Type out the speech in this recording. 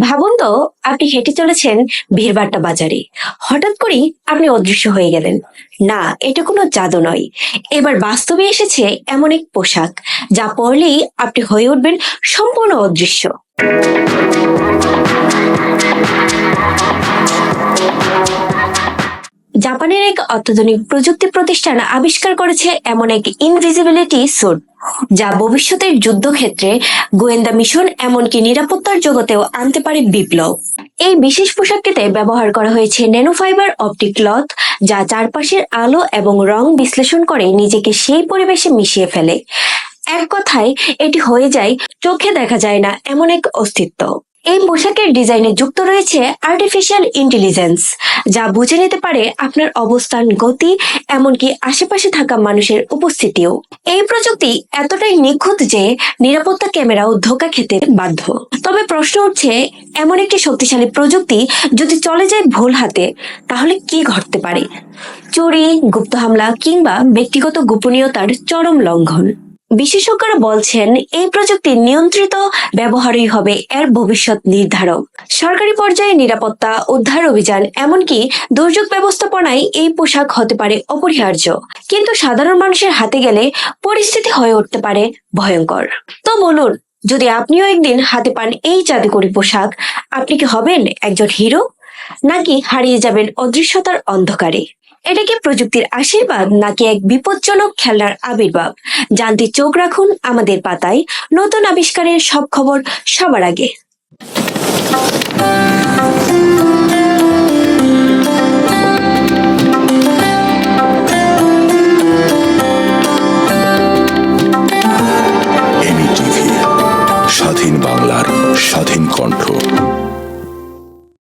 ভাবুন তো, আপনি হেঁটে চলেছেন ভিড়বাট্টা বাজারে। হঠাৎ করেই আপনি অদৃশ্য হয়ে গেলেন। না, এটা কোনো জাদু নয়। এবার বাস্তবে এসেছে এমন এক পোশাক, যা পরলেই আপনি হয়ে উঠবেন সম্পূর্ণ অদৃশ্য। জাপানের এক অত্যাধুনিক প্রযুক্তি প্রতিষ্ঠান আবিষ্কার করেছে এমন এক ইনভিজিবিলিটি স্যুট যা ভবিষ্যতের যুদ্ধক্ষেত্রে গোয়েন্দা মিশন এমনকি নিরাপত্তার জগতেও আনতে পারে বিপ্লব। এই বিশেষ পোশাকটিতে ব্যবহার করা হয়েছে ন্যানোফাইবার অপটিক ক্লথ, যা চারপাশের আলো এবং রং বিশ্লেষণ করে নিজেকে সেই পরিবেশে মিশিয়ে ফেলে। এক কথায়, এটি হয়ে যায়, চোখে দেখা যায় না, এমন এক অস্তিত্ব। এই পোশাকের ডিজাইনে যুক্ত রয়েছে আর্টিফিশিয়াল ইন্টেলিজেন্স যা বুঝে নিতে পারে আপনার অবস্থান, গতি, এমনকি আশেপাশে থাকা মানুষের উপস্থিতিও। এই প্রযুক্তি এতটাই নিখুঁত যে নিরাপত্তা ক্যামেরাও ধোকা খেতে বাধ্য। তবে প্রশ্ন উঠছে, এমন একটি শক্তিশালী প্রযুক্তি যদি চলে যায় ভুল হাতে, তাহলে কি ঘটতে পারে? চুরি, গুপ্ত হামলা কিংবা ব্যক্তিগত গোপনীয়তার চরম লঙ্ঘন। বিশেষজ্ঞরা বলছেন, এই প্রযুক্তির নিয়ন্ত্রিত ব্যবহারই হবে এর ভবিষ্যৎ নির্ধারক। সরকারি পর্যায়ে নিরাপত্তা, উদ্ধার অভিযান, এমনকি দুর্যোগ ব্যবস্থাপনায় এই পোশাক হতে পারে অপরিহার্য। কিন্তু সাধারণ মানুষের হাতে গেলে পরিস্থিতি হয়ে উঠতে পারে ভয়ঙ্কর। তো বলুন, যদি আপনিও একদিন হাতে পান এই জাদুকরি পোশাক, আপনি কি হবেন একজন হিরো? নাকি হারিয়ে যাবেন অদৃশ্যতার অন্ধকারে? এটা কি প্রযুক্তির আশীর্বাদ নাকি এক বিপজ্জনক খেলার আবির্ভাব? জানতে চোখ রাখুন আমাদের পাতায়। নতুন আবিষ্কারের সব খবর সবার আগে। স্বাধীন বাংলার স্বাধীন কণ্ঠ।